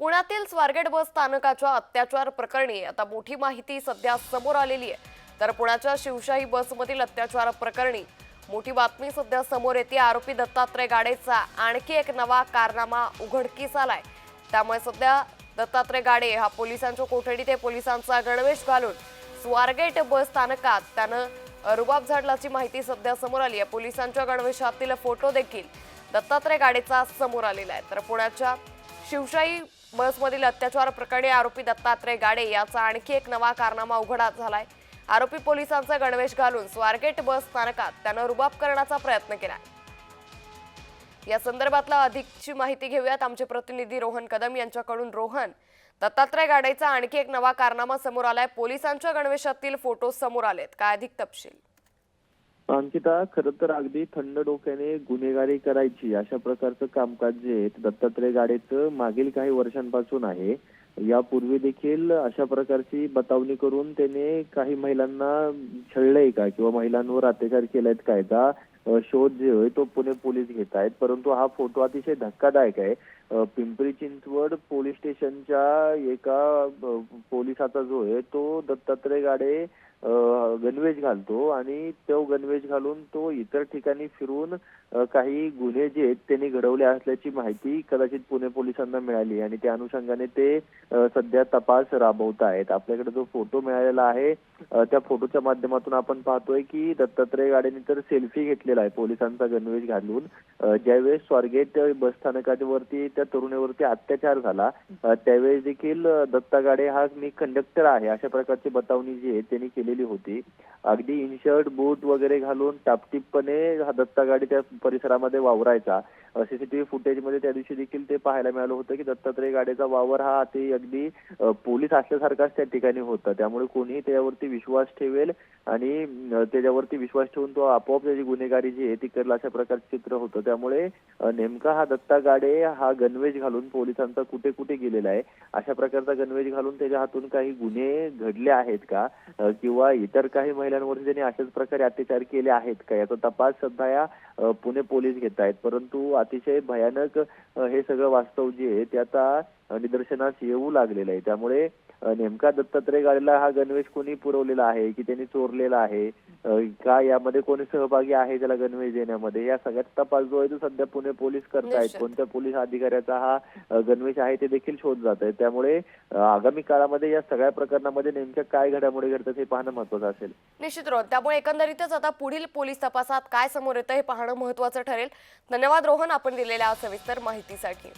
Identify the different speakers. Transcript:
Speaker 1: पुण्यातील स्वारगेट बस स्थानकाच्या अत्याचार प्रकरणी आता मोठी माहिती सध्या समोर आलेली आहे. तर पुण्याच्या शिवशाही बसमधील अत्याचार प्रकरणी मोठी बातमी सध्या समोर येते. आरोपी दत्तात्रय गाडेचा आणखी एक नवा कारनामा उघडकीस आलाय. त्यामुळे सध्या दत्तात्रय गाडे हा पोलिसांच्या कोठडीत आहे. पोलिसांचा गणवेश घालून स्वारगेट बस स्थानकात त्यानं रुबाब झाडल्याची माहिती सध्या समोर आली आहे. पोलिसांच्या गणवेशातील फोटो देखील दत्तात्रय गाडेचा समोर आलेला आहे. तर पुण्याच्या शिवशाही बसमधील अत्याचार प्रकरणी आरोपी दत्तात्रय गाडे याचा आणखी एक नवा कारनामा उघडा झालाय. आरोपी पोलिसांचा गणवेश घालून स्वारगेट बस स्थानकात त्यानं रुबाब करण्याचा प्रयत्न केला या संदर्भातला अधिकची माहिती घेऊयात. आमचे प्रतिनिधी रोहन कदम यांच्याकडून. रोहन दत्तात्रय गाडेचा आणखी एक नवा कारनामा समोर आलाय. पोलिसांच्या गणवेशातील फोटो समोर आलेत. काय अधिक तपशील?
Speaker 2: अंकिता खर तर अगदी थंड डोक्याने गुन्हेगारी करायची अशा प्रकारचं कामकाज जे आहे ते दत्तात्रय गाडेचं मागील काही वर्षांपासून आहे. यापूर्वी देखील अशा प्रकारची बतावणी करून त्याने काही महिलांना छळलंय का? किंवा महिलांवर अत्याचार केलायत काय का शोध जे आहे तो पुणे पोलीस घेत आहेत. परंतु हा फोटो अतिशय धक्कादायक आहे. पिंपरी चिंचवड पोलीस स्टेशनच्या एका पोलिसाचा जो आहे तो दत्तात्रय गाडे गणवेश घालतो आणि तो गणवेश घालून तो इतर ठिकाणी फिरून काही गुन्हे जे आहेत त्यांनी घडवले असल्याची माहिती कदाचित पुणे पोलिसांना मिळाली आणि त्या अनुषंगाने ते सध्या तपास राबवत आहेत आपल्याकडे जो फोटो मिळालेला आहे त्या फोटोच्या माध्यमातून आपण पाहतोय की दत्तात्रय गाडेने तर सेल्फी घेतलेला आहे पोलिसांचा गणवेश घालून. ज्यावेळेस स्वारगेट बसस्थानकावरती त्या तरुणीवरती अत्याचार झाला त्यावेळेस देखील दत्ता गाडे हा मी कंडक्टर आहे. अशा प्रकारची बतावणी जी आहे त्यांनी बांधलेली होती. अगदी इनशर्ट बूट वगैरे घालून टापटीपणे हा दत्ता गाडी त्या परिसरामध्ये वावरायचा. सीसीटीव्ही फुटेजमध्ये त्या दिवशी देखील ते पाहायला मिळालं होतं की दत्तात्रय गाडीचा वावर हा अति अगदी पोलीस असल्यासारखाच त्या ठिकाणी होता. त्यामुळे कोणीही त्याच्यावरती विश्वास ठेवेल आणि त्याच्यावरती विश्वास ठेवून तो आपोआप त्याची गुन्हेगारी जी आहे ती करेल अशा प्रकारचं चित्र होतं. त्यामुळे नेमका हा दत्ता गाडे हा गणवेश घालून पोलिसांचा कुठे कुठे गेलेला आहे? अशा प्रकारचा गणवेश घालून त्याच्या हातून काही गुन्हे घडले आहेत का? किंवा किंवा इतर काही महिलांवरती त्यांनी अशाच प्रकारे अत्याचार केले आहेत का? याचा तपास सध्या या पुणे पोलीस घेत आहेत. परंतु अतिशय भयानक हे सगळं वास्तव जे आहे ते आता निदर्शनास येऊ लागलेलं आहे. त्यामुळे नेमका दत्तात्रय गाडीला हा गणवेश कोणी पुरवलेला आहे की त्यांनी चोरलेला आहे? का यामध्ये कोणी सहभागी आहे त्याला गणवेश देण्यामध्ये? या सगळ्याचा तपास जो आहे तो सध्या पुणे पोलीस करतायत. कोणत्या पोलीस अधिकाऱ्याचा हा गणवेश आहे ते देखील शोध जात आहे त्यामुळे आगामी काळामध्ये या सगळ्या प्रकरणामध्ये नेमक्या काय घडामोडी घडतात हे पाहणं महत्वाचं असेल.
Speaker 1: निश्चित रोहन. त्यामुळे एकंदरीतच आता पुढील पोलीस तपासात काय समोर येतं हे पाहणं महत्वाचं ठरेल. धन्यवाद रोहन आपण दिलेल्या सविस्तर माहितीसाठी.